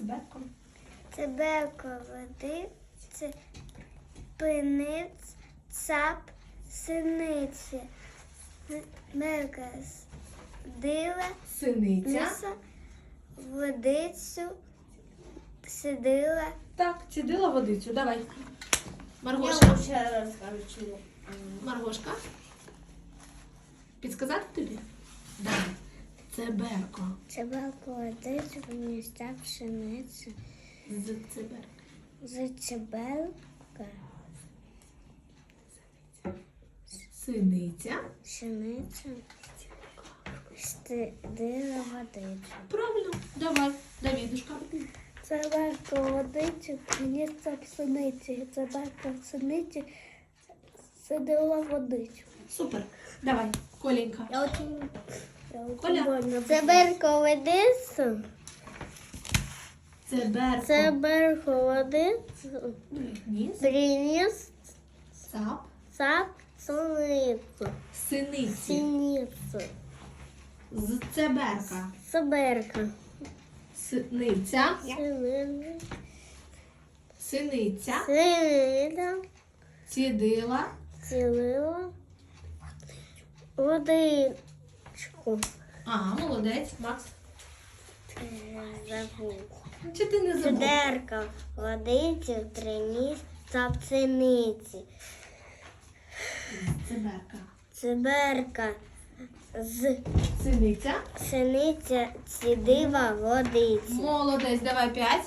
Циберко. Циберко води, це пиниць, цап, синиці, мерка дила, Синиця. ниса, водицю, сидила. Так, цідила водицю. Давай. Маргошка. ще раз скажу. Маргошка. Підсказати тобі? Давай. Циберко. Циберко водицю, міста пшениці, З циберка. з циберка, Синиця. пшениця, стидила водицю. Правильно. Давай. Давідушка. Циберко водицю, міста пшениці, циберка пшениці, сидила водицю. Супер. Давай. Коленька. Я очень... Коля. Циберко водицю, Циберко. циберко водицю, Ніс. приніс Цап. цап суницю, Синиці. синицю, З циберка. циберка, Синиця. синиця, Синиця. синиця, Цідила. цілила водичку. Ага, молодець. Макс. Забув. Чи ти не забув? Цидерка водицю приніс цапциниці. Циберка. Циберка з Синиця. синиця цідива водицю. Молодець, давай п'ять.